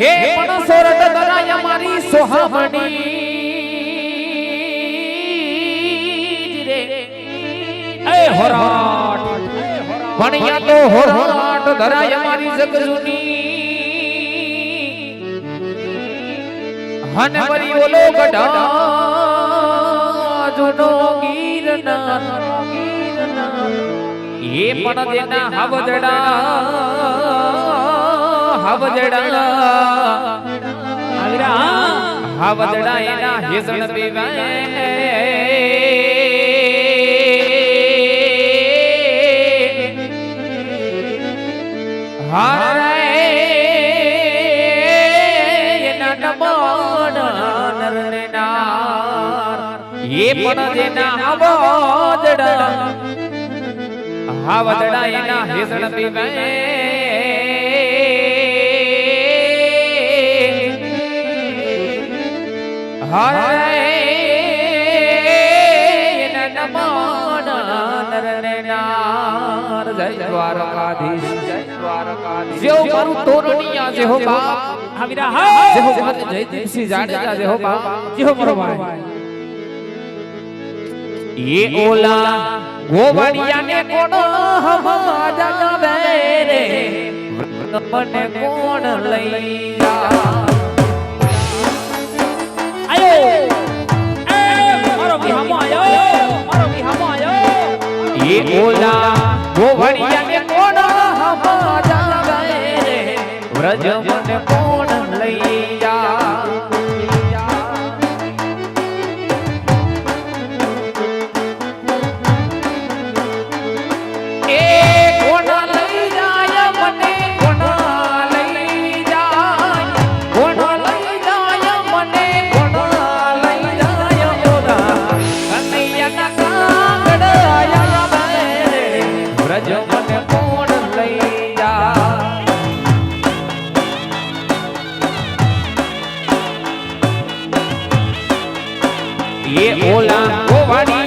હે પણ સોરઠ દરાય મારી સોહામણી. રે એ હોરાટ. ભણ્યા તો હોરાટ ધરાય મારી જગજુની. હન વરી ઓલો ગઢા એ પણ દેના હવજડા હવજડા. હવજડા એના હેસણ પીવાય. હારે એ પણ જેના હવજડા હાવદડા એના હેસણ પીવાય હાય એના નમોના નરને નાર જય દ્વારકાધીશ જય દ્વારકાધીશ જેવો મારું તોરણિયા જેહો બાપ આવીરા હા જેહો મારે જયદીપસિંહ જાડેજા જેહો બાપ જેહો મારો ભાઈ એ ઓલા ગોવડિયાને કોણ હમાજા રે? મને કોણ લઈ આયો! એ મારો વિહામો આયો! મારો વિહામો આયો! એ ઓલા ગોવડિયાને કોણ હમાજા રે? વ્રજ એ ઓલા ગોવાડિયાને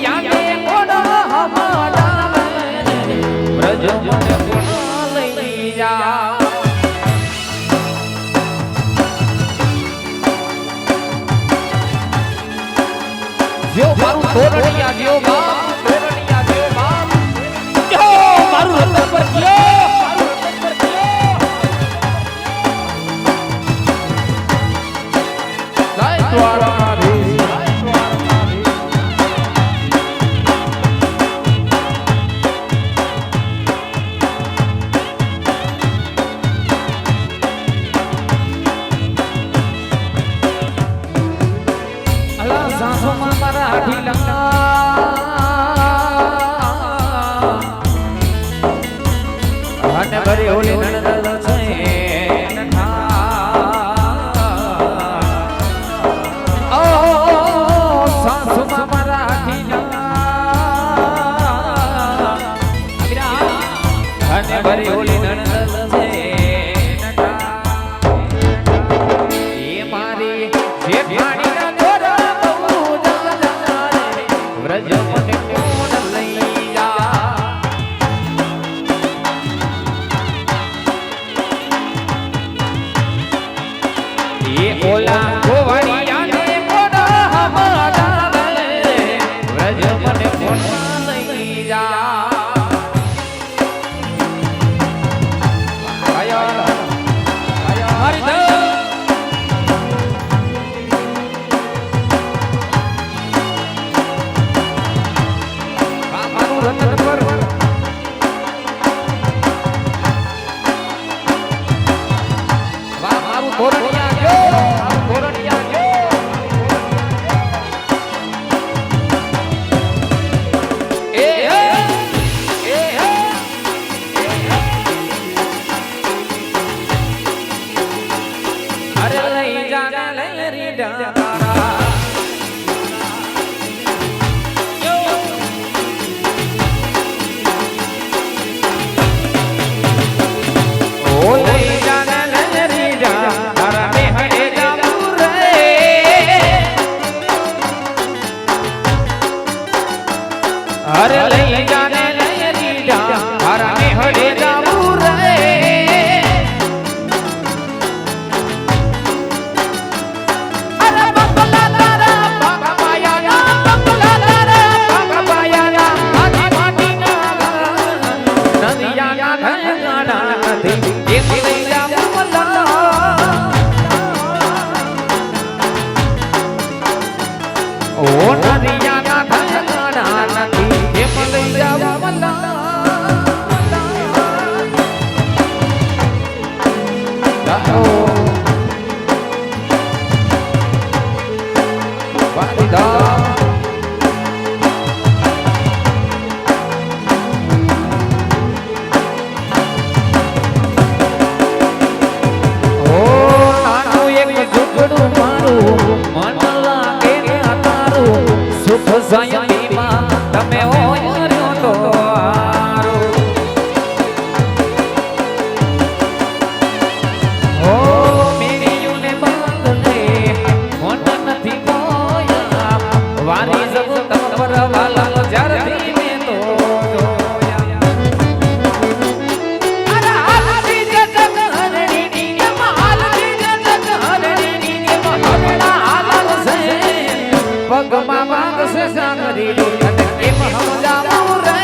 પગમાં વાગશે સાંગરી અને એમ સમજાવું રે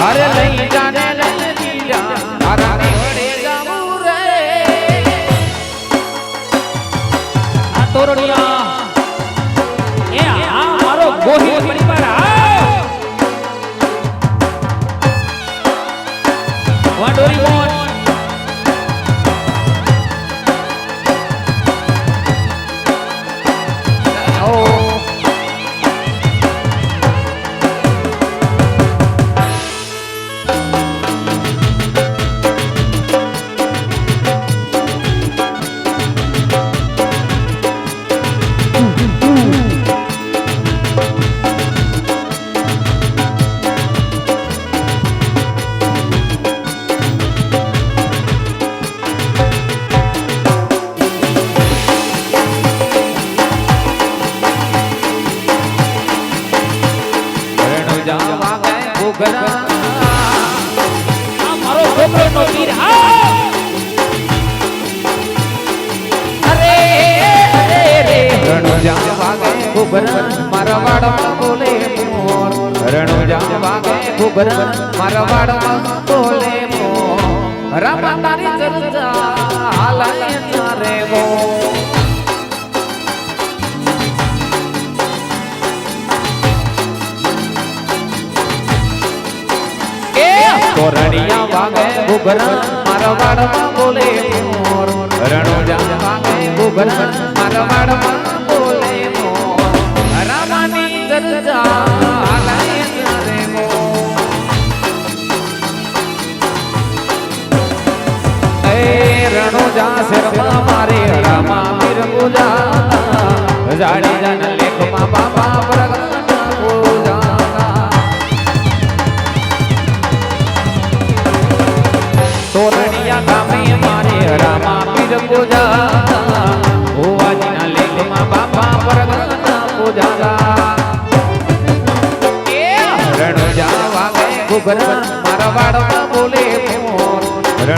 હરે લઈ જાને લઈ લીલા હારાને વડે જાવું રે ઘૂઘરા મારા વાડમાં બોલે મોર રામા તારી ચર્ચા હાલાય તારે મો એ તોરણિયા વાગે ઘૂઘરા મારા વાડમાં બોલે મોર રણુજા વાગે મોર રામાની ચર્ચા રણુજા શર્મા મારે રામા મીર પૂજા. જાડી જન લેખમાં પ્રગટ પૂજા તોરણિયા ગામે મારે રામા પીર પૂજા. હોવાજીના લેખમાં બાપા પ્રગટ પૂજા રણુજા વાગે મારા વાડમાં બોલે મોર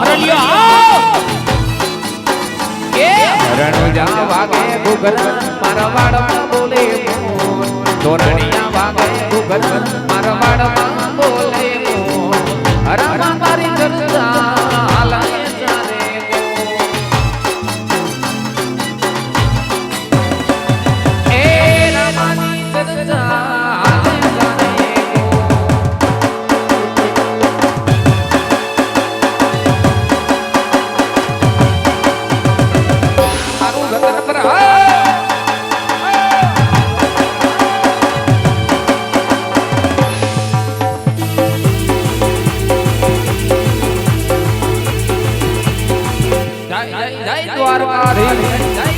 હરલિયો રણુજા વાગે ઘૂઘરા મારા બોલે મોર વાગે ઘૂઘરા મારા બોલે મોર જય દ્વારકાધીશ.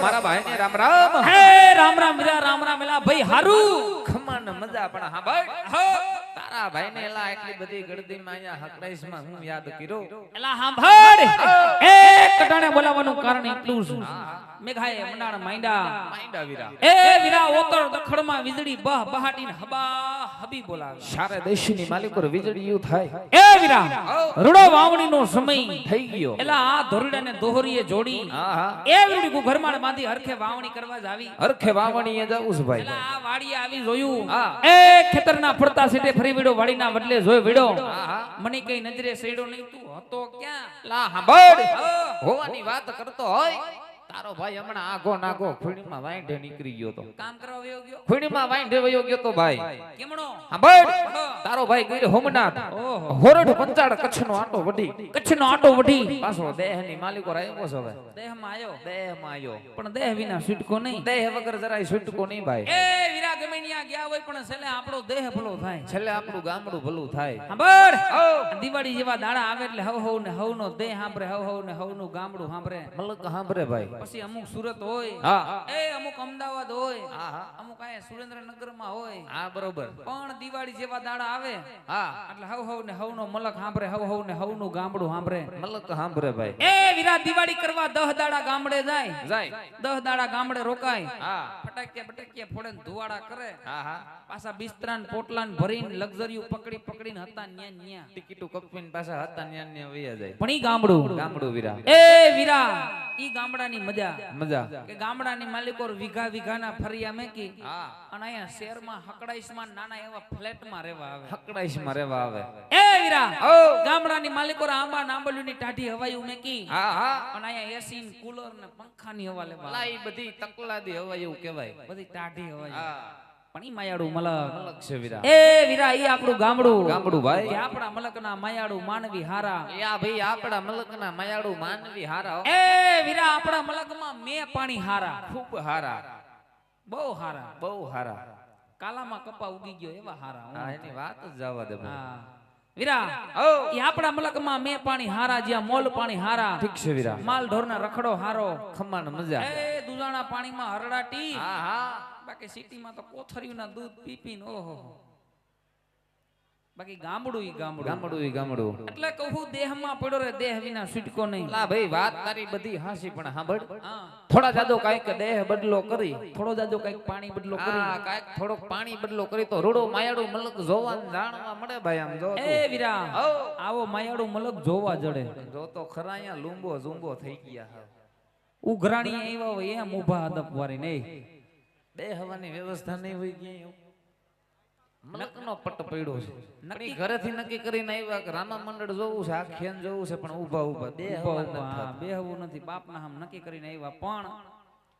મારા ભાઈ ને રામ રામ હે રામ રામ રામ રામ રામ ભાઈ હારું ખમાન મજા પણ હા ભાઈ તારા ભાઈ ને એલા એટલી બધી ગળદી માં અહીંયા હકડાઈશમાં હું યાદ કર્યો? એલા સાંભળ એ કટાણે બોલાવવાનું કારણ એટલું છે મેઘાએ મંડાણ માંડા માંડા વીરા. એ વીરા ઓતર દખડમાં વીજળી બહ બહાટીને હબા હબી બોલાવે. સારે દેશની માલિકો વીજળીયું થાય. એ વીરા રૂડો વાવણીનો સમય થઈ ગયો. એલા આ ધોરડાને દોહરીએ જોડી. એ વીડી ઘરમાળ બાંધી હરખે વાવણી કરવા જ આવી. હરખે વાવણીએ જવું છે ભાઈ. એલા આ વાડીએ આવી જોયું. હા. એ ખેતરના ફરતા સીટે ફરી વીડો વાળીના બદલે જોઈ વીડો. હા, હા. મને કઈ નજરે સેડો નહીં તું. હતો ક્યાં? લા સાંભળ હોવાની વાત કરતો હોય. તારો ભાઈ હમણાં આગો નાગો ખુણીમાં વાંઢે નીકળી ગયો તો. કામ કરવા વયો ગયો? ખુણીમાં વાંઢે વયો ગયો તો ભાઈ. કેમણો? સાંભળ. તારો ભાઈ ગયો હોમનાથ. હોરઠ પંચાળ કચ્છનો આટો વઢી. કચ્છનો આટો વઢી. પાછો દેહની માલિકો રાયો છો હવે. દેહમાં આયો? દેહમાં આયો. પણ દેહ વિના છૂટકો નહીં. દેહ વગર જરાય છૂટકો નહીં ભાઈ. એ વીરા ગયા હોય પણ છેલ્લે આપણો દેહ ભલો થાય. છેલ્લે આપણું ગામડું ભલું થાય. સાંભળ. દિવાળી જેવા દાડા આવે એટલે હવ હવ ને હવ નો દેહ સાંભળે હવ હવ ને હવનું ગામડું સાંભળે. મલક સાંભળે ભાઈ. પછી અમુક સુરત હોય. એ અમુક અમદાવાદ હોય. અમુક અહીંયા સુરેન્દ્રનગરમાં હોય. હા બરોબર. પણ દિવાળી જેવા દાડા આવે હા. એટલે હવ હવ ને હવ નો મલક સાંભળે હવ હવ ને હવનું ગામડું સાંભળે. મલક સાંભળે ભાઈ. એ વીરા દિવાળી કરવા દહ દાડા ગામડે જાય. જાય. દહ દાડા ગામડે રોકાય. હા. ફટાકિયા બટાકિયા ફોડે ધુવાડા કરે. હા હા. પાછા બિસ્તરા ને પોટલા ભરીને લક્ઝરીઓ પકડી પકડીને હતા ન્યા ને ન્યા. ટિકિટો કપીને પાછા હતા ન્યા ન્યા વયા જાય. પણ ઈ ગામડું. ગામડું વીરા. એ વીરા ઈ ગામડાની મજા. મજા. કે ગામડાની માલિકો વીઘા વીઘાના ફરિયા મેકી હા. અને અહીંયા શહેરમાં હકડાઈશમાં નાના એવા ફ્લેટમાં રહેવા આવે. હકડાઈશમાં રહેવા આવે. એ વીરા ઓ ગામડાની માલિકો આંબા નાંબલીની ટાઢી હવાયું મેકી હા હા. અને અહીંયા એસી ને કુલર ને પંખાની હવા લેવા લાઈ બધી તકલાદી હવા એવું કહેવાય. બધી ટાઢી હોય. પણ ઈ માયાડું મલક. મલક છે વીરા એ વીરા ઈ આપણું ગામડું. ગામડું ભાઈ. આપણા મલકના માયાડું માનવી હારા. યા ભાઈ આપણા મલકના માયાળુ માનવી હારા એ વીરા આપણા મલકમાં મે પાણી હારા. ખૂબ હારા. બહુ હારા. બહુ હારા. કાલામાં કપા ઉગી ગયો એવા હારા હો. એની વાત જ જવા દે હા. વીરા ઈ આપણા મલકમાં મે પાણી હારા જ્યાં મોલ પાણી હારા. ઠીક છે વીરા માલ ઢોરના રખડો હારો. ખમાન મજા એ દુધાણા પાણીમાં હરડાટી. હા હા. બાકી સિટીમાં તો કોથળીઓના દૂધ પી પીને ઓહો. બાકી ગામડું ઈ ગામડું. ગામડું ઈ ગામડું. એટલે કહું દેહમાં પડ્યો રે દેહ વિના છૂટકો નહીં. લા ભાઈ વાત તારી બધી હાસી પણ સાંભળ. થોડા જાદો કાંઈક દેહ બદલો કરી. થોડો કંઈક પાણી બદલો કરી. કાંઈક થોડોક પાણી બદલો કરી તો રૂડો માયાડું મલક જોવા જાણવા મળે ભાઈ આમ જો એ વીરા આવો માયાડું મલક જોવા જડે. જો તો ખરા અહીંયા લુંબો ઝુંબો થઈ ગયા. ઉઘરાણી આવ્યા હોય એમ ઊભા હદપ વારી નહીં બે હવાની વ્યવસ્થા નહીં હોય ક્યાંય. મલકનો પટ પડ્યો છે. નક્કી ઘરેથી નક્કી કરીને આવ્યા કે રામા મંડળ જોવું છે આખ્યાન જોવું છે પણ ઊભા ઊભા બે હવા બેહવું નથી બાપના આમ નક્કી કરીને આવ્યા પણ